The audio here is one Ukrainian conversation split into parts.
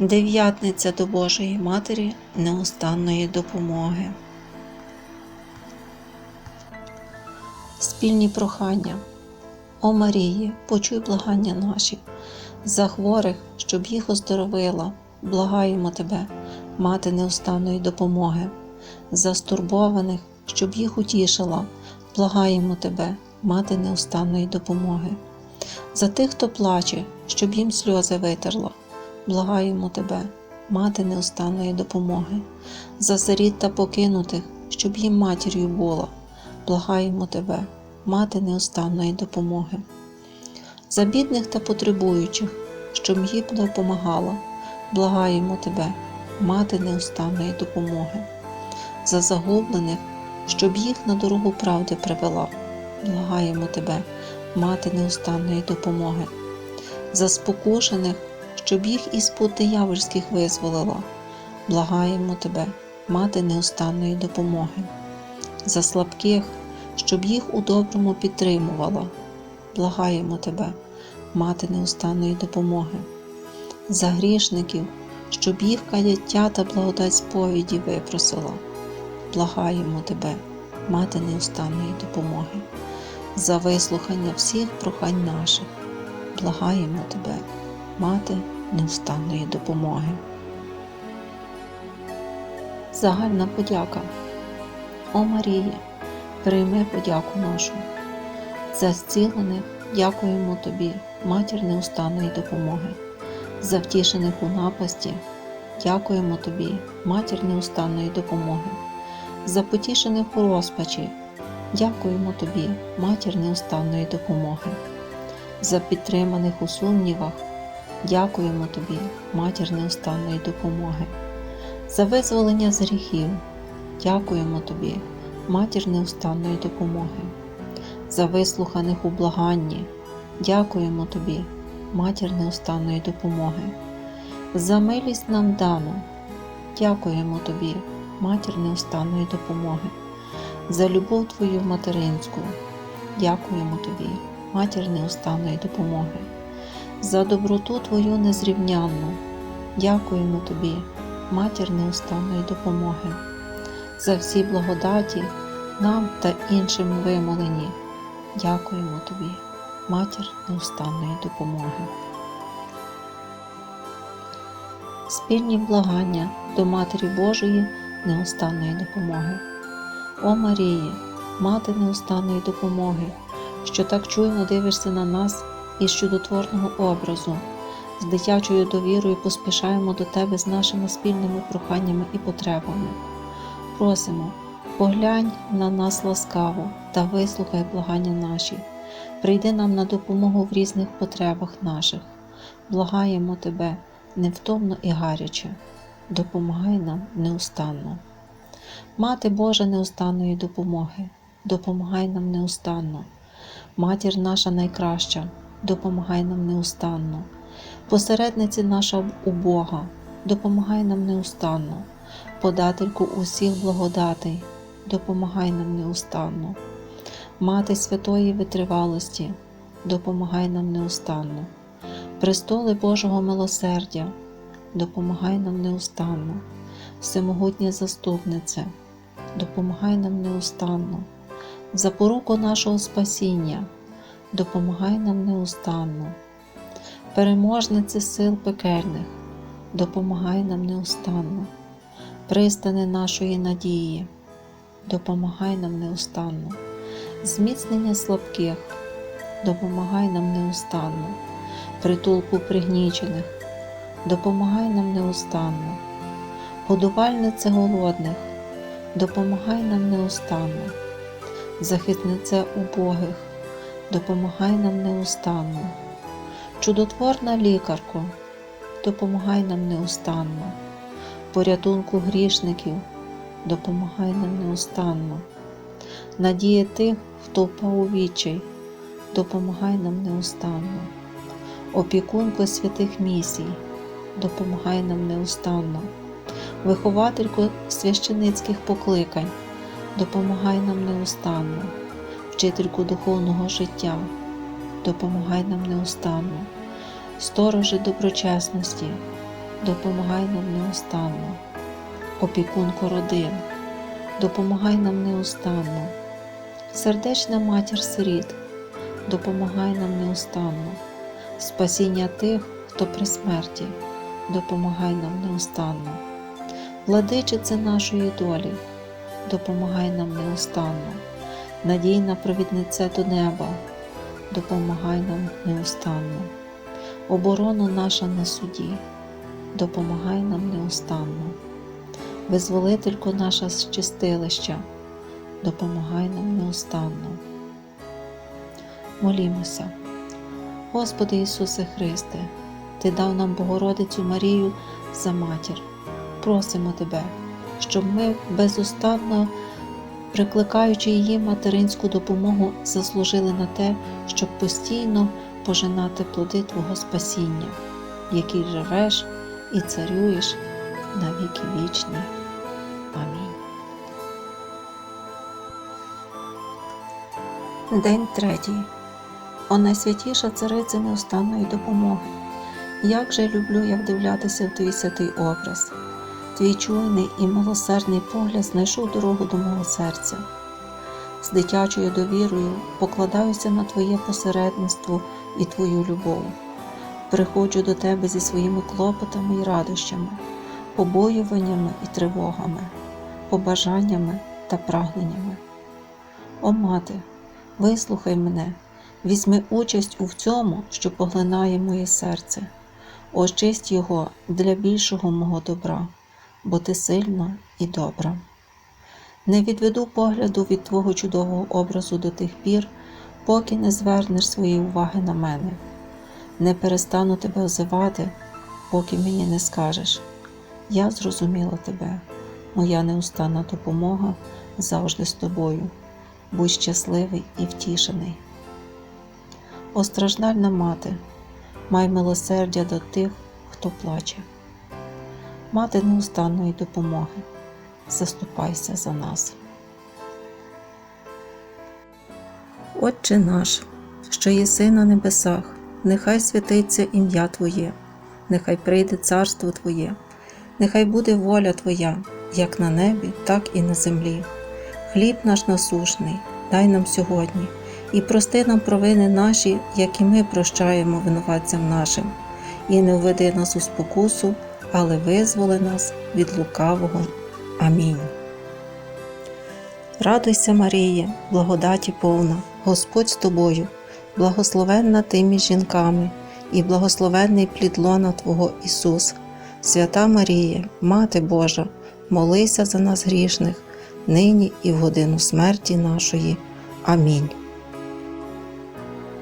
Дев'ятниця до Божої Матері неустанної допомоги. Спільні прохання. О Марії, почуй благання наші, за хворих, щоб їх оздоровила, благаємо Тебе, мати неустанної допомоги, за стурбованих, щоб їх утішила, благаємо Тебе, мати неустанної допомоги, за тих, хто плаче, щоб їм сльози витерла, благаємо Тебе, мати неустанної допомоги, за сиріт та покинутих, щоб їм матір'ю була, благаємо Тебе, мати неустанної допомоги, за бідних та потребуючих, щоб їм допомагала, благаємо Тебе, мати неустанної допомоги, за загублених, щоб їх на дорогу правди привела, благаємо Тебе, мати неустанної допомоги, за спокушених, щоб їх із пут диявольських визволила, благаємо Тебе, мати неустанної допомоги, за слабких, щоб їх у доброму підтримувала, благаємо Тебе, мати неустанної допомоги, за грішників, щоб їх каяття та благодать сповіді випросила, благаємо Тебе, мати неустанної допомоги, за вислухання всіх прохань наших, благаємо Тебе, мати неустанної допомоги. Загальна подяка. О Марія, прийми подяку нашу. За зцілених дякуємо Тобі, матір неустанної допомоги. За втішених у напасті дякуємо Тобі, матір неустанної допомоги. За потішених у розпачі дякуємо Тобі, матір неустанної допомоги. За підтриманих у сумнівах дякуємо Тобі, матір неустанної допомоги. За визволення з гріхів дякуємо Тобі, матір неустанної допомоги. За вислуханих у благанні дякуємо Тобі, матір неустанної допомоги. За милість нам дану дякуємо Тобі, матір неустанної допомоги. За любов Твою материнську дякуємо Тобі, матір неустанної допомоги. За доброту Твою незрівнянну дякуємо Тобі, матір неустанної допомоги. За всі благодаті нам та іншим вимолені. Дякуємо Тобі, матір неустанної допомоги. Спільні благання до Матері Божої неустанної допомоги. О Марії, мати неустанної допомоги, що так чуйно дивишся на нас із чудотворного образу, з дитячою довірою поспішаємо до Тебе з нашими спільними проханнями і потребами. Просимо, поглянь на нас ласкаво та вислухай благання наші. Прийди нам на допомогу в різних потребах наших. Благаємо Тебе невтомно і гаряче, допомагай нам неустанно. Мати Божа неустанної допомоги, допомагай нам неустанно. Матір наша найкраща, допомагай нам неустанно. Посередниці наша у Бога, допомагай нам неустанно. Подательку усіх благодатей, допомагай нам неустанно. Мати святої витривалості, допомагай нам неустанно. Престоли Божого милосердя, допомагай нам неустанно. Всемогутня заступниця, допомагай нам неустанно. Запоруку нашого спасіння, допомагай нам неустанно. Переможниці сил пекельних, допомагай нам неустанно. Пристани нашої надії, допомагай нам неустанно. Зміцнення слабких, допомагай нам неустанно. Притулку пригнічених, допомагай нам неустанно. Годувальнице голодних, допомагай нам неустанно. Захиснице убогих, допомагай нам неустанно. Чудотворна лікарко, допомагай нам неустанно. Порятунку грішників, допомагай нам неустанно. Надія тих, хто впав у відчай, допомагай нам неустанно. Опікунко святих місій, допомагай нам неустанно. Вихователько священицьких покликань, допомагай нам неустанно, вчительку духовного життя, допомагай нам неустанно, сторожи доброчесності, допомагай нам неустанно. Опікунко родин, допомагай нам неустанно. Сердечна матір сиріт, допомагай нам неустанно. Спасіння тих, хто при смерті, допомагай нам неустанно. Владичице нашої долі, допомагай нам неустанно. Надійна провідниця до неба, допомагай нам неустанно. Оборону наша на суді, допомагай нам неустанно. Визволителько наша з чистилища, допомагай нам неустанно. Молімося. Господи Ісусе Христе, Ти дав нам Богородицю Марію за матір. Просимо Тебе, щоб ми безустанно, прикликаючи її материнську допомогу, заслужили на те, щоб постійно пожинати плоди Твого спасіння, в якій живеш і царюєш на віки вічні. Амінь. День третій. О найсвятіша цариця неустанної допомоги. Як же люблю я вдивлятися в твій святий образ. Твій чуйний і милосердний погляд знайшов дорогу до мого серця. З дитячою довірою покладаюся на Твоє посередництво і Твою любов. Приходжу до Тебе зі своїми клопотами і радощами, побоюваннями і тривогами, побажаннями та прагненнями. О мати, вислухай мене, візьми участь у цьому, що поглинає моє серце, очисть його для більшого мого добра, бо ти сильна і добра. Не відведу погляду від Твого чудового образу до тих пір, поки не звернеш своєї уваги на мене. Не перестану тебе озивати, поки мені не скажеш. Я зрозуміла тебе, моя неустанна допомога завжди з тобою. Будь щасливий і втішений. О мати, май милосердя до тих, хто плаче. Мати неустанної допомоги, заступайся за нас. Отче наш, що єси на небесах, нехай святиться ім'я Твоє, нехай прийде царство Твоє, нехай буде воля Твоя, як на небі, так і на землі. Хліб наш насушний, дай нам сьогодні, і прости нам провини наші, як і ми прощаємо винуватцям нашим, і не введи нас у спокусу, але визволи нас від лукавого. Амінь. Радуйся, Маріє, благодаті повна, Господь з тобою, благословенна ти між жінками, і благословенний плід лона Твого Ісус. Свята Маріє, Мати Божа, молися за нас грішних, нині і в годину смерті нашої. Амінь.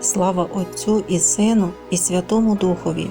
Слава Отцю і Сину, і Святому Духові,